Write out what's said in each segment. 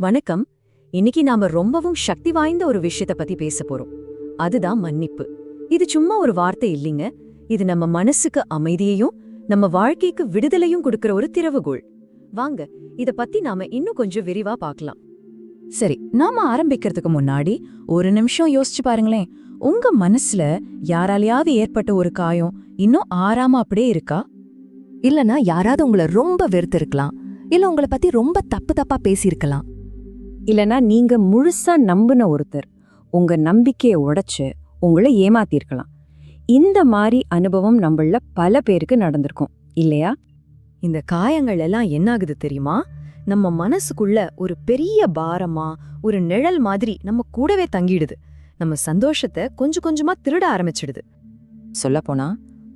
வணக்கம். இன்னைக்கு நாம ரொம்பவும் சக்தி வாய்ந்த ஒரு விஷயத்த பத்தி பேச போறோம். அதுதான் மன்னிப்பு. இது சும்மா ஒரு வார்த்தை இல்லைங்க. இது நம்ம மனசுக்கு அமைதியையும் நம்ம வாழ்க்கைக்கு விடுதலையும் கொடுக்கிற ஒரு திறவுகோள். வாங்க இத பத்தி நாம இன்னும் கொஞ்சம் விரிவா பார்க்கலாம். சரி நாம ஆரம்பிக்கிறதுக்கு முன்னாடி ஒரு நிமிஷம் யோசிச்சு பாருங்களேன். உங்க மனசுல யாராலையாவது ஏற்பட்ட ஒரு காயம் இன்னும் ஆறாம அப்படியே இருக்கா? இல்லனா யாராவது உங்களை ரொம்ப வெறுத்திருக்கலாம். இல்ல உங்களை பத்தி ரொம்ப தப்பு தப்பா பேசியிருக்கலாம். இல்லனா நீங்க முழுசா நம்பின ஒருத்தர் உங்க நம்பிக்கையை உடைச்சு உங்களை ஏமாத்திருக்கலாம். இந்த மாதிரி அனுபவம் நம்மள பல பேருக்கு நடந்திருக்கும். இல்லையா? இந்த காயங்கள் எல்லாம் என்ன ஆகுது தெரியுமா? நம்ம மனசுக்குள்ள ஒரு பெரிய பாரமா ஒரு நிழல் மாதிரி நம்ம கூடவே தங்கிடுது. நம்ம சந்தோஷத்தை கொஞ்சம் கொஞ்சமா திருட ஆரம்பிச்சிடுது. சொல்லப்போனா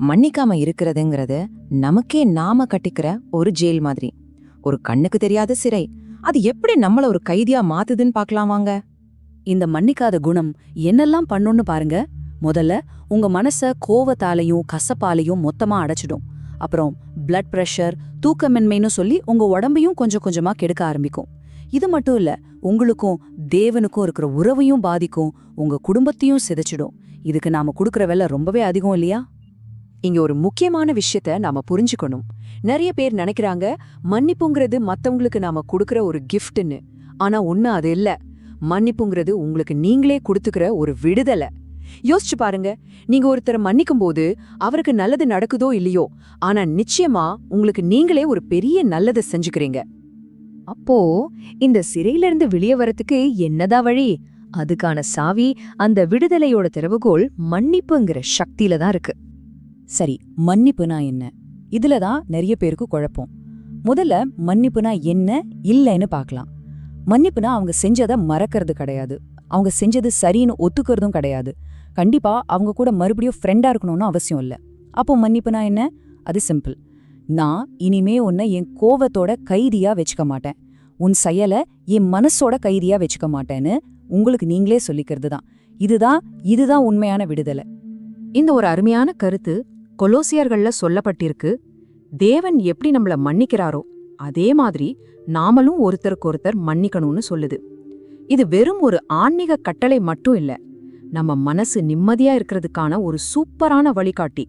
மன்னிக்காம இருக்கிறதுங்கிறது நமக்கே நாம கட்டிக்கிற ஒரு ஜெயில் மாதிரி. ஒரு கண்ணுக்கு தெரியாத சிறை அது எப்படி நம்மள ஒரு கைதியா மாத்துதுன்னு பார்க்கலாம் வாங்க. இந்த மன்னிக்காத குணம் என்னெல்லாம் பண்ணுன்னு பாருங்க. முதல்ல உங்க மனச கோவத்தாலையும் கசப்பாலையும் மொத்தமா அடைச்சிடும். அப்புறம் பிளட் பிரஷர் தூக்கமின்மைன்னு சொல்லி உங்க உடம்பையும் கொஞ்சம் கொஞ்சமா கெடுக்க ஆரம்பிக்கும். இது மட்டும் இல்ல உங்களுக்கும் தேவனுக்கும் இருக்கிற உறவையும் பாதிக்கும் உங்க குடும்பத்தையும் சிதைச்சிடும். இதுக்கு நாம கொடுக்கற வெலை ரொம்பவே அதிகம் இல்லையா? இங்க ஒரு முக்கியமான விஷயத்த நாம புரிஞ்சுக்கணும். நிறைய பேர் நினைக்கிறாங்க மன்னிப்புங்கிறது மத்தவங்களுக்கு நாம கொடுக்கற ஒரு கிஃப்ட்னு ஆனா ஒண்ணு அது இல்ல. மன்னிப்புங்கிறது உங்களுக்கு நீங்களே கொடுத்துக்கிற ஒரு விடுதலை. யோசிச்சு பாருங்க நீங்க ஒருத்தரை மன்னிக்கும் போது அவருக்கு நல்லது நடக்குதோ இல்லையோ ஆனா நிச்சயமா உங்களுக்கு நீங்களே ஒரு பெரிய நல்லதை செஞ்சுக்கிறீங்க. அப்போ இந்த சிறையில இருந்து வெளியே வரத்துக்கு என்னதான் வழி? அதுக்கான சாவி அந்த விடுதலையோட திறவுகோல் மன்னிப்புங்கிற சக்தியில தான் இருக்கு. சரி மன்னிப்புனா என்ன? இதுல தான் நிறைய பேருக்கு குழப்பம். முதல்ல மன்னிப்புனா என்ன இல்லைன்னு பார்க்கலாம். மன்னிப்புனா அவங்க செஞ்சதை மறக்கிறது கிடையாது. அவங்க செஞ்சது சரின்னு ஒத்துக்கிறதும் கிடையாது. கண்டிப்பா அவங்க கூட மறுபடியும் ஃப்ரெண்டா இருக்கணும்னு அவசியம் இல்ல. அப்போ மன்னிப்புனா என்ன? அது சிம்பிள் நான் இனிமே உன்னை என் கோவத்தோட கைதியா வச்சுக்க மாட்டேன். உன் செயலை என் மனசோட கைதியா வச்சுக்க மாட்டேன்னு உங்களுக்கு நீங்களே சொல்லிக்கிறது தான் இதுதான் இதுதான் உண்மையான விடுதலை. இந்த ஒரு அருமையான கருத்து கொலோசியர்கள்ல சொல்லப்பட்டிருக்கு தேவன் எப்படி நம்மள மன்னிக்கிறாரோ அதே மாதிரி நாமளும் ஒருத்தருக்கு ஒருத்தர் மன்னிக்கணும்னு சொல்லுது. இது வெறும் ஒரு ஆன்மீக கட்டளை மட்டும் இல்ல நம்ம மனசு நிம்மதியா இருக்கிறதுக்கான ஒரு சூப்பரான வழிகாட்டி.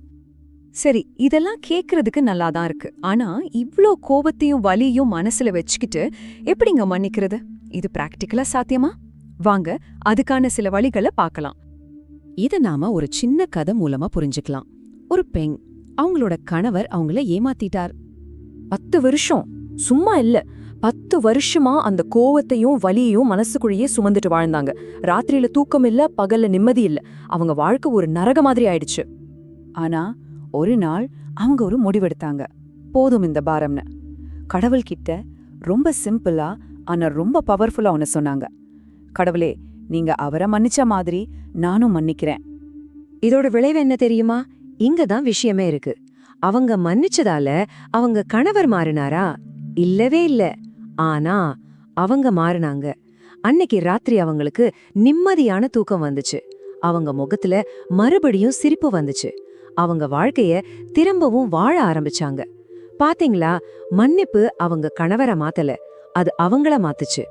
சரி இதெல்லாம் கேக்கறதுக்கு நல்லா தான் இருக்கு ஆனா இவ்ளோ கோபத்தையும் வலியும் மனசுல வச்சுக்கிட்டு எப்படிங்க மன்னிக்கிறது? இது பிராக்டிக்கலா சாத்தியமா? வாங்க அதுக்கான சில வழிகளை பார்க்கலாம். இத நாம ஒரு சின்ன கதை மூலமா புரிஞ்சுக்கலாம். ஒரு பெண் அவங்களோட கணவர் அவங்கள ஏமாத்திட்டார். பத்து வருஷம். சும்மா இல்ல. பத்து வருஷமா அந்த கோவத்தையும் வலியையும் மனசுக்குள்ளேயே சுமந்துட்டு வாழ்ந்தாங்க. ராத்திரியில தூக்கம் இல்ல பகல்ல நிம்மதி இல்ல. அவங்க வாழ்க்கை ஒரு நரக மாதிரி ஆயிடுச்சு. ஆனா ஒரு நாள் அவங்க ஒரு முடிவெடுத்தாங்க. போதும் இந்த பாரம்னு. கடவுள்கிட்ட ரொம்ப சிம்பிளா ஆனா ரொம்ப பவர்ஃபுல்லா ஒன்று சொன்னாங்க. கடவுளே நீங்க அவரை மன்னிச்ச மாதிரி நானும் மன்னிக்கிறேன். இதோட விளைவு என்ன தெரியுமா? இங்க தான் விஷயமே இருக்கு. அவங்க மன்னிச்சதால அவங்க கணவர் மாறினாரா? இல்லவே இல்ல. ஆனா அவங்க மாறினாங்க. அன்னைக்கு ராத்திரி அவங்களுக்கு நிம்மதியான தூக்கம் வந்துச்சு. அவங்க முகத்துல மறுபடியும் சிரிப்பு வந்துச்சு. அவங்க வாழ்க்கைய திரும்பவும் வாழ ஆரம்பிச்சாங்க. பாத்தீங்களா? மன்னிப்பு அவங்க கணவரை மாத்தல. அது அவங்கள மாத்துச்சு.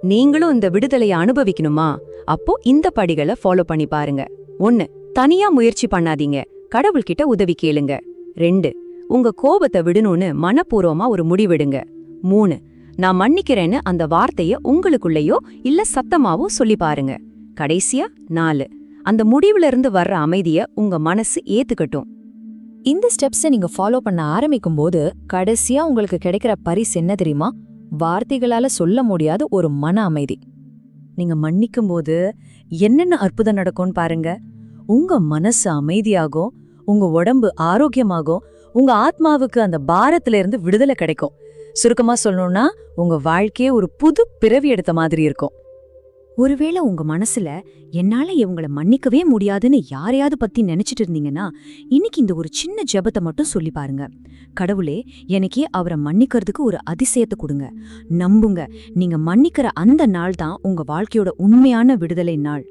நீங்களும் இந்த விடுதலைய அனுபவிக்கணுமா? அப்போ இந்த படிகளை ஃபாலோ பண்ணி பாருங்க. ஒன்னு தனியா முயற்சி பண்ணாதீங்க. கடவுள்கிட்ட உதவி கேளுங்க. ரெண்டு உங்க கோபத்தை விடணும்னு மனப்பூர்வமா ஒரு முடிவெடுங்க. மூணு நான் மன்னிக்கிறேன்னு அந்த வார்த்தைய உங்களுக்குள்ளேயோ இல்ல சத்தமாவோ சொல்லி பாருங்க. கடைசியா நாலு அந்த முடிவுல இருந்து வர்ற அமைதிய உங்க மனசு ஏத்துக்கட்டும். இந்த ஸ்டெப்ஸை நீங்க ஃபாலோ பண்ண ஆரம்பிக்கும் போது கடைசியா உங்களுக்கு கிடைக்கிற பரிசு என்ன தெரியுமா? வார்த்தைகளால சொல்ல முடியாத ஒரு மன அமைதி. நீங்க மன்னிக்கும் போது என்னென்ன அற்புதம் நடக்கும்னு பாருங்க. உங்க மனசு அமைதியாகும் உங்க உடம்பு ஆரோக்கியமாகும் உங்க ஆத்மாவுக்கு அந்த பாரத்துல இருந்து விடுதலை கிடைக்கும். சுருக்கமா சொல்லணும்னா உங்க வாழ்க்கையே ஒரு புது பிறவி எடுத்த மாதிரி இருக்கும். ஒருவேளை உங்க மனசுல என்னால இவங்கள மன்னிக்கவே முடியாதுன்னு யாரையாவது பத்தி நினைச்சிட்டு இருந்தீங்கன்னா இன்னைக்கு இந்த ஒரு சின்ன ஜெபத்தை மட்டும் சொல்லி பாருங்க. கடவுளே எனக்கே அவரை மன்னிக்கிறதுக்கு ஒரு அதிசயத்தை கொடுங்க. நம்புங்க நீங்க மன்னிக்கிற அந்த நாள் தான் உங்க வாழ்க்கையோட உண்மையான விடுதலை நாள்.